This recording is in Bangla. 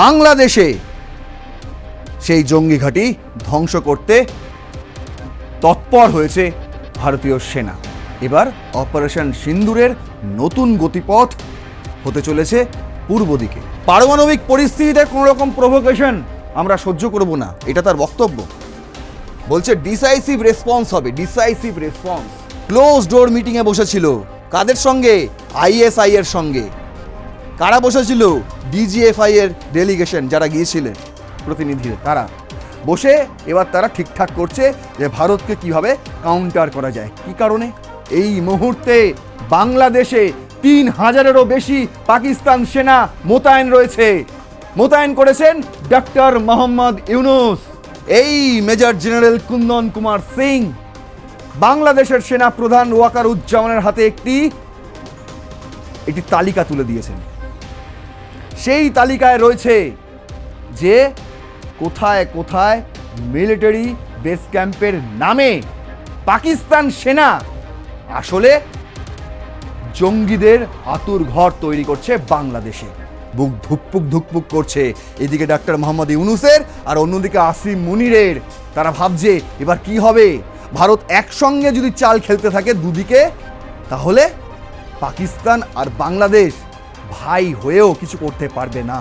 বাংলাদেশে সেই জঙ্গি ঘাঁটি ধ্বংস করতে তৎপর হয়েছে ভারতীয় সেনা। এবার অপারেশন সিন্দুরের নতুন গতিপথ হতে চলেছে পূর্ব দিকে। পারমাণবিক পরিস্থিতিতে কোনো রকম প্রভোকেশন আমরা সহ্য করব না, এটা তার বক্তব্য। বলছে ডিসাইসিভ রেসপন্স হবে ডিসাইসিভ রেসপন্স ক্লোজ ডোর মিটিংয়ে বসেছিল। কাদের সঙ্গে? আইএসআই এর সঙ্গে। কারা বসেছিল? ডিজিএফআই এর ডেলিগেশন যারা গিয়েছিলেন, প্রতিনিধি তারা। বসে এবার তারা ঠিকঠাক করছে যে ভারতকে কীভাবে কাউন্টার করা যায়। কি কারণে? এই মুহূর্তে বাংলাদেশে তিন হাজারেরও বেশি পাকিস্তান সেনা মোতায়েন রয়েছে। মোতায়েন করেছেন ডক্টর মোহাম্মদ ইউনুস। এই মেজর জেনারেল কুন্দন কুমার সিং, বাংলাদেশের সেনা প্রধান ওয়াকার উজ্জামানের হাতে একটি একটি তালিকা তুলে দিয়েছেন। সেই তালিকায় রয়েছে যে কোথায় কোথায় মিলিটারি বেস ক্যাম্পের নামে পাকিস্তান সেনা আসলে জঙ্গিদের আতুর ঘর তৈরি করছে বাংলাদেশে। বুক ধুকপুক ধুকপুক করছে। এদিকে ডাক্তার মোহাম্মদ ইউনুসের আর অন্যদিকে আসিম মুনিরের। তারা ভাবছে, এবার কি হবে? ভারত একসঙ্গে যদি চাল খেলতে থাকে দুদিকে, তাহলে পাকিস্তান আর বাংলাদেশ ভাই হয়েও কিছু করতে পারবে না।